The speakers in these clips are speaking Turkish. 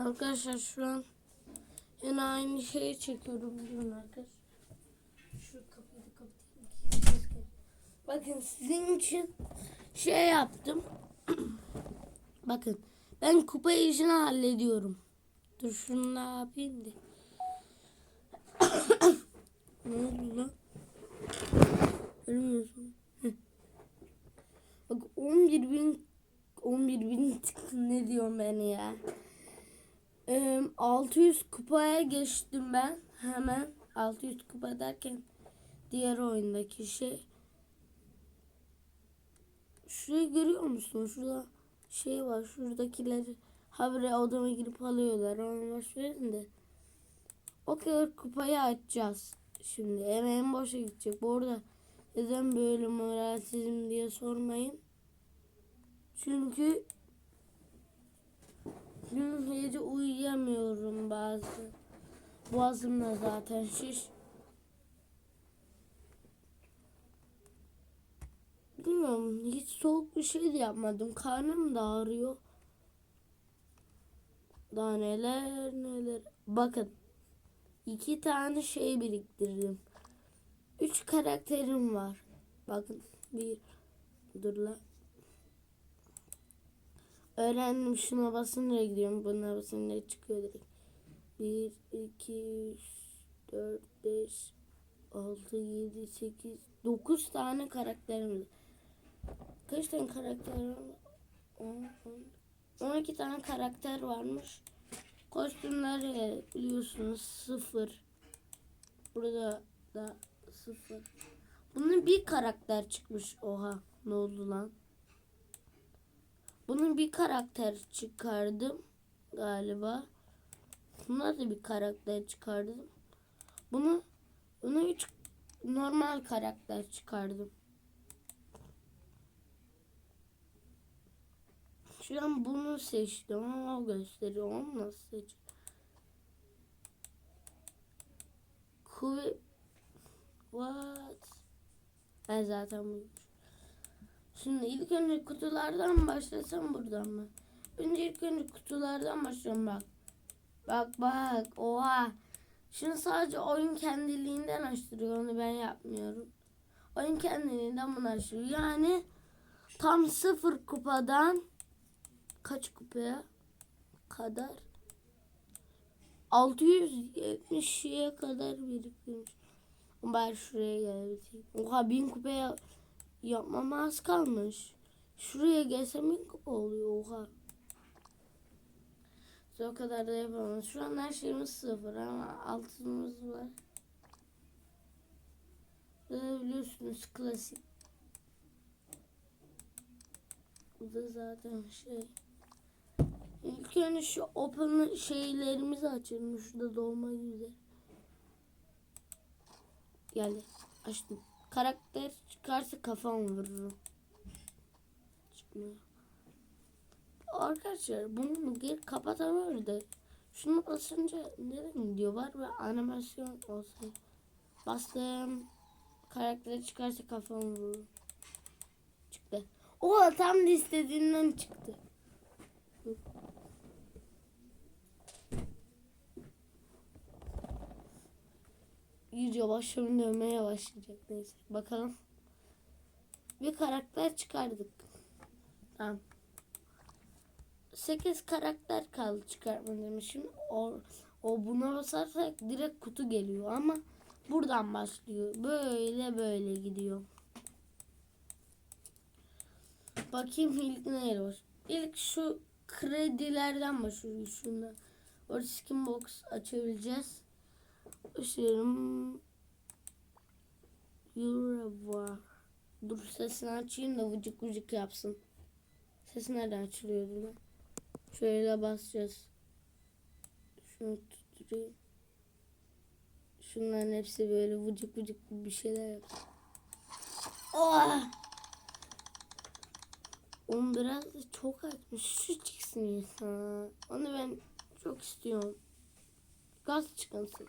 Arkadaşlar şu an yine aynı şeyi çekiyorum. Durun arkadaşlar. Şu kapıyı da kapatayım. Bakın sizin için şey yaptım. Bakın ben kupa işini hallediyorum. Dur şunu ne yapayım da. ne oldu lan? Ölmüyorsun. Bak 11 bin 11 bin ne diyorum ben ya. Ee, 600 kupaya geçtim ben. Hemen 600 kupa derken diğer oyundaki şey. Şurayı görüyor musun? Şurada şey var. Şuradakileri habire odama girip alıyorlar. Onu boş verin de. O kadar kupayı açacağız. Şimdi emeğim boşa gidecek. Bu arada neden böyle moralsizim diye sormayın. Çünkü dün gece uyuyamıyorum bazı. Boğazım da zaten şiş. Bilmiyorum hiç soğuk bir şey de yapmadım. Karnım da ağrıyor. Daha neler neler. Bakın iki tane şey biriktirdim. Üç karakterim var. Bakın bir dur la. Öğrendim şuna basınca gidiyorum. Buna basınca çıkıyor direkt. 1, 2, 3, 4, 5, 6, 7, 8, 9 tane karakterim var. Kaç tane karakter var? 10, 12 tane karakter varmış. Kostümler e, biliyorsunuz sıfır. Burada da sıfır. Bunun bir karakter çıkmış. Oha ne oldu lan? Bunun bir karakter çıkardım galiba. Buna da bir karakter çıkardım. Bunu bunu üç normal karakter çıkardım. Şu an bunu seçtim ama o gösteriyor. Onu nasıl seç? Kuvvet What? Ben zaten buymuş. Şimdi ilk önce kutulardan başlasam buradan mı? Önce ilk önce kutulardan başlayalım bak. Bak bak oha. Şunu sadece oyun kendiliğinden açtırıyor onu ben yapmıyorum. Oyun kendiliğinden bunu açtırıyor. Yani tam sıfır kupadan kaç kupaya kadar 670'ye kadar biriktirmiş. Ben şuraya gelebileyim. Oha bin kupaya yapmama az kalmış. Şuraya gelsem kupa oluyor oha. O kadar da yapamaz. Şu an her şeyimiz sıfır ama altımız var. Böyle biliyorsunuz klasik. Bu da zaten şey. İlk önce şu open şeylerimizi açalım. Şurada dolma güzel. Geldi. Açtım. Karakter çıkarsa kafam vururum. Çıkmıyor. Arkadaşlar bunu geri kapatamıyoruz da şunu basınca nereye gidiyor var ve animasyon olsun. Bastım. Karakter çıkarsa kafam vururum. Çıktı. O tam istediğinden çıktı. Başım dönmeye başlayacak neyse. Bakalım. Bir karakter çıkardık. Tamam. 8 karakter kaldı çıkartma demişim. O, o buna basarsak direkt kutu geliyor ama buradan başlıyor. Böyle böyle gidiyor. Bakayım ilk neyle var. İlk şu kredilerden başlıyor. Şundan. Orada skin box açabileceğiz. Işıyorum. Euro var. Dur sesini açayım da vıcık vıcık yapsın. Ses nereden açılıyordu lan? Şöyle basacağız. Şunu tutturayım. Şunların hepsi böyle vıcık vıcık bir şeyler yap. Oh! Onu biraz çok açmış. Şu çıksın. Ha, Onu ben çok istiyorum. Gaz çıkansın.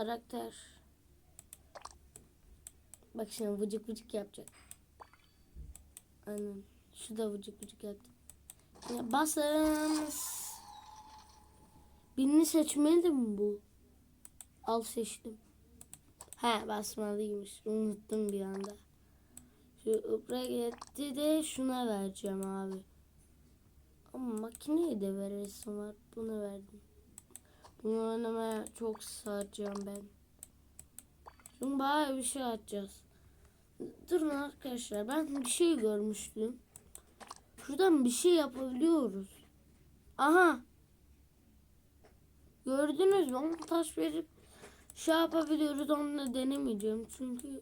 Karakter. Bak şimdi vıcık vıcık yapacak. Aynen. Şu da vıcık vıcık yaptı. Ya basın. Birini seçmeli mi bu? Al seçtim. He basmalıymış. Unuttum bir anda. Şu upgrade'i de şuna vereceğim abi. Ama makineye de veresim var. Bunu verdim. Bunu oynamaya çok saracağım ben. Çünkü bayağı bir şey atacağız. Durun arkadaşlar ben bir şey görmüştüm. Şuradan bir şey yapabiliyoruz. Aha. Gördünüz mü? Onu taş verip şey yapabiliyoruz. Onu da denemeyeceğim. Çünkü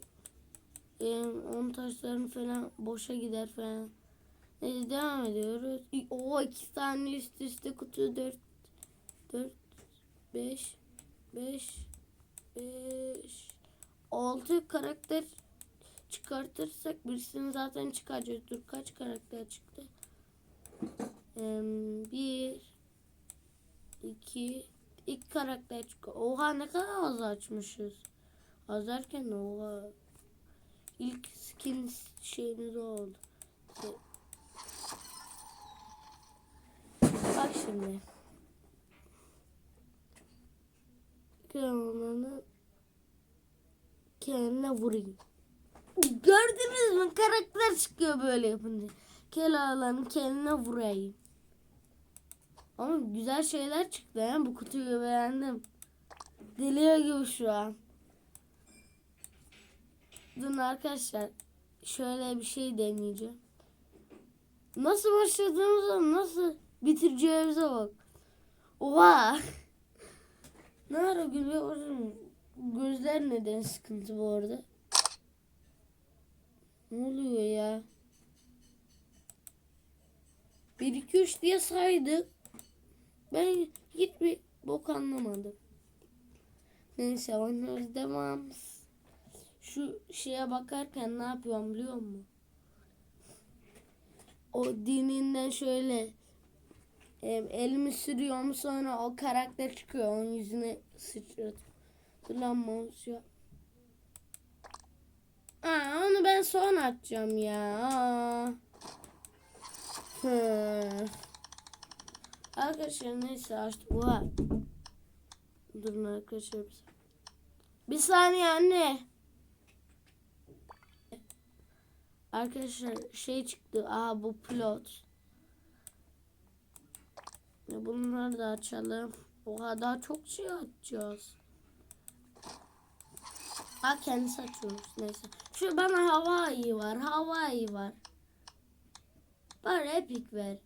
e, onun taşların falan boşa gider falan. Neyse devam ediyoruz. O iki tane üst üste kutu dört dört beş beş beş altı karakter çıkartırsak birisini zaten çıkaracağız. Dur kaç karakter çıktı? Em, bir iki ilk karakter çıktı. Oha ne kadar az açmışız. Az derken oha. İlk skin şeyimiz oldu. Bak şimdi. Kendine vurayım. Gördünüz mü? Karakter çıkıyor böyle yapınca. Keloğlan'ı kendine vurayım. Ama güzel şeyler çıktı ya. Bu kutuyu beğendim. Deliyor gibi şu an. Dün arkadaşlar şöyle bir şey deneyeceğim. Nasıl başladığımıza nasıl bitireceğimize bak. Oha. ne ara gülüyorum. Gözler neden sıkıntı bu arada? Ne oluyor ya? 1 2 3 diye saydık. Ben hiçbir bok anlamadım. Neyse oynuyoruz devam. Şu şeye bakarken ne yapıyorum biliyor musun? O dininden şöyle elimi sürüyorum sonra o karakter çıkıyor onun yüzüne sıçratıyorum. Dur lan mouse. Aa, onu ben sonra atacağım ya. Aa. Arkadaşlar neyse açtık. Oha. Durun arkadaşlar. Bir, saniye anne. Arkadaşlar şey çıktı. Aha bu pilot. Ya Bunları da açalım. Oha daha çok şey açacağız. Ha kendisi açıyormuş neyse. Şu bana Hawaii var. Hawaii var. Bana Epic ver.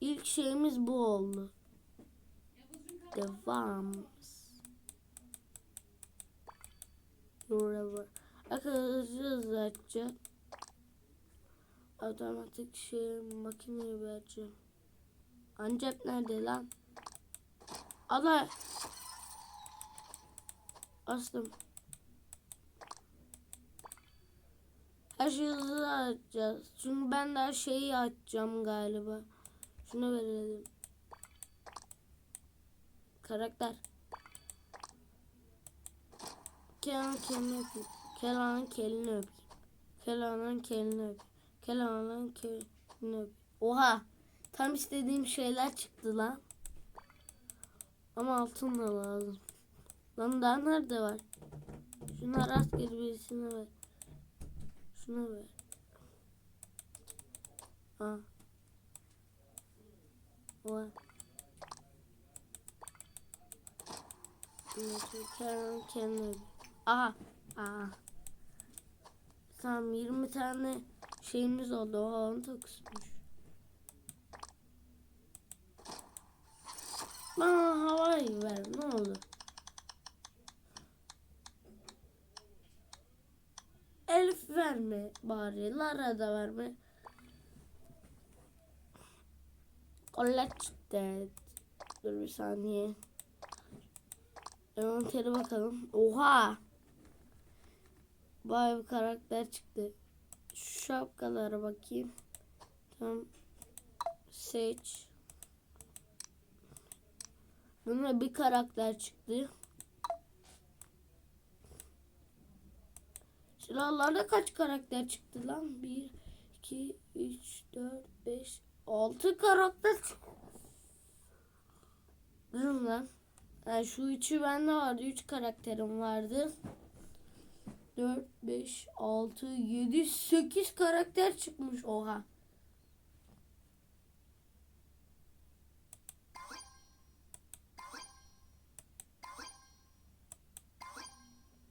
İlk şeyimiz bu oldu. Devam. Forever. Arkadaşlar açacağım. Otomatik şey makineyi vereceğim. Ancak nerede lan? Allah. Astım. Her şeyi hızlı açacağız. Çünkü ben daha şeyi açacağım galiba. Şunu verelim. Karakter. Kenan kelini öpeyim. Kenan'ın kelini öpeyim. Kenan'ın kelini öpeyim. Kenan'ın kelini öpeyim. Oha. Tam istediğim şeyler çıktı lan. Ama altın da lazım. Lan daha nerede var? Şuna rastgele birisine ver. Şuna ver. Ha. Var. Kendim kendim. Aha. Aha. Tamam 20 tane şeyimiz oldu. O 19'muş. Bana havayı ver ne olur. Elif verme bari. Lara da verme. Collected. Dur bir saniye. Envanteri bakalım. Oha. Vay bir karakter çıktı. Şu şapkalara bakayım. Tamam. Seç. Buna bir karakter çıktı. Silahlarda kaç karakter çıktı lan? 1, 2, 3, 4, 5, 6 karakter çıktı. Durun lan. Yani şu üçü bende vardı. 3 karakterim vardı. 4, 5, 6, 7, 8 karakter çıkmış. Oha.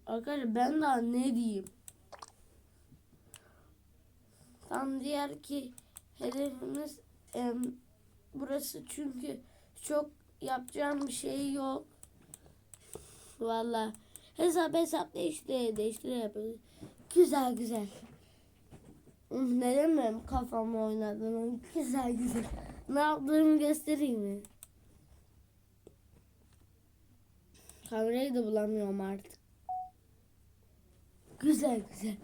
Arkadaşlar ben daha ne diyeyim? Tam diğer ki hedefimiz em, burası çünkü çok yapacağım bir şey yok. Valla hesap hesap değiştire değiştire yapıyoruz. Güzel güzel. Hmm, Neden benim kafamı oynadın? Güzel güzel. Ne yaptığımı göstereyim mi? Kamerayı da bulamıyorum artık. Güzel güzel.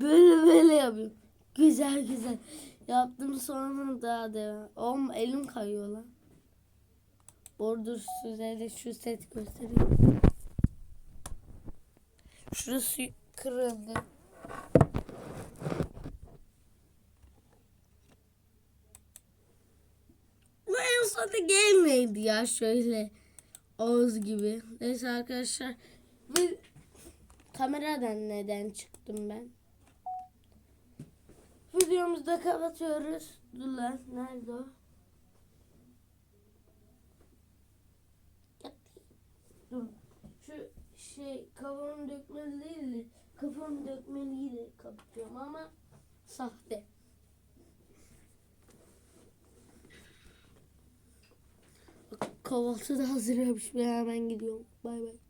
Böyle böyle yapıyorum. Güzel güzel. Yaptım sonra daha devam. Oğlum elim kayıyor lan. Bordur size de şu set göstereyim. Şurası kırıldı. Bu en sonunda gelmeydi ya şöyle. Oğuz gibi. Neyse arkadaşlar. Bir kameradan neden çıktım ben? Videomuzu da kapatıyoruz. Dur lan. Nerede o? Dur. Şu şey kafamı dökmeli değil de kafamı dökmeliyle kapatıyorum ama sahte. Kahvaltı da hazır yapmış. Ben hemen gidiyorum. Bay bay.